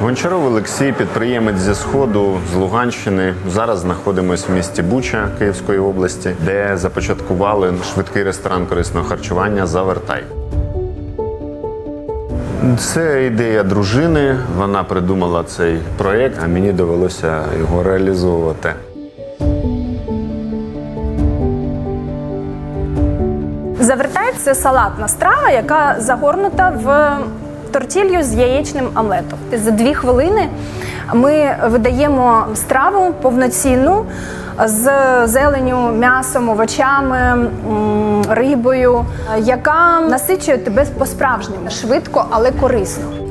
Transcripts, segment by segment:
Гончаров Олексій, підприємець зі сходу з Луганщини. Зараз знаходимося в місті Буча Київської області, де започаткували швидкий ресторан корисного харчування Завертай. Це ідея дружини. Вона придумала цей проєкт, а мені довелося його реалізовувати. Завертай це салатна страва, яка загорнута в тортілью з яєчним омлетом. За дві хвилини ми видаємо страву повноцінну з зеленю, м'ясом, овочами, рибою, яка насичує тебе по-справжньому швидко, але корисно.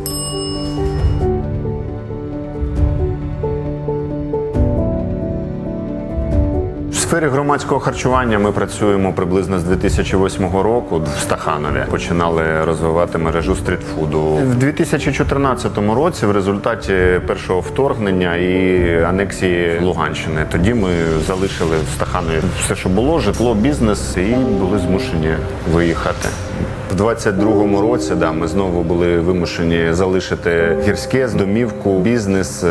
Сфері громадського харчування ми працюємо приблизно з 2008 року в Стаханові. Починали розвивати мережу стрітфуду. В 2014 році, в результаті першого вторгнення і анексії Луганщини, тоді ми залишили в Стаханові все, що було, житло, бізнес, і були змушені виїхати. В 22-му році да, ми знову були вимушені залишити гірське домівку, бізнес.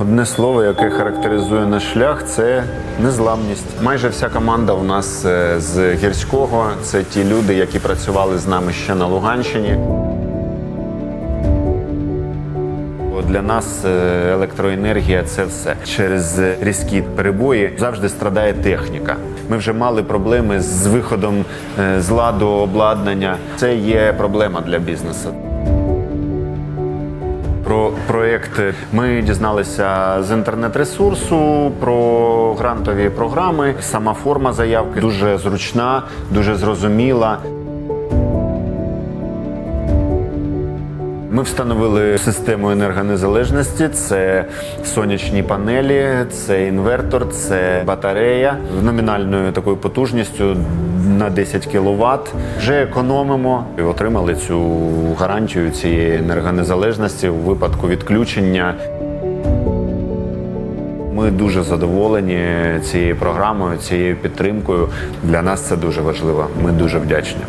Одне слово, яке характеризує наш шлях, це незламність. Майже вся команда у нас е, з гірського. Це ті люди, які працювали з нами ще на Луганщині. Для нас е, електроенергія це все. Через різкі перебої завжди страдає техніка. Ми вже мали проблеми з виходом е, з ладу обладнання. Це є проблема для бізнесу. Про проєкт ми дізналися з інтернет-ресурсу про грантові програми. Сама форма заявки дуже зручна, дуже зрозуміла. Ми встановили систему енергонезалежності. Це сонячні панелі, це інвертор, це батарея з номінальною такою потужністю на 10 кВт. Вже економимо і отримали цю гарантію цієї енергонезалежності у випадку відключення. Ми дуже задоволені цією програмою, цією підтримкою. Для нас це дуже важливо. Ми дуже вдячні.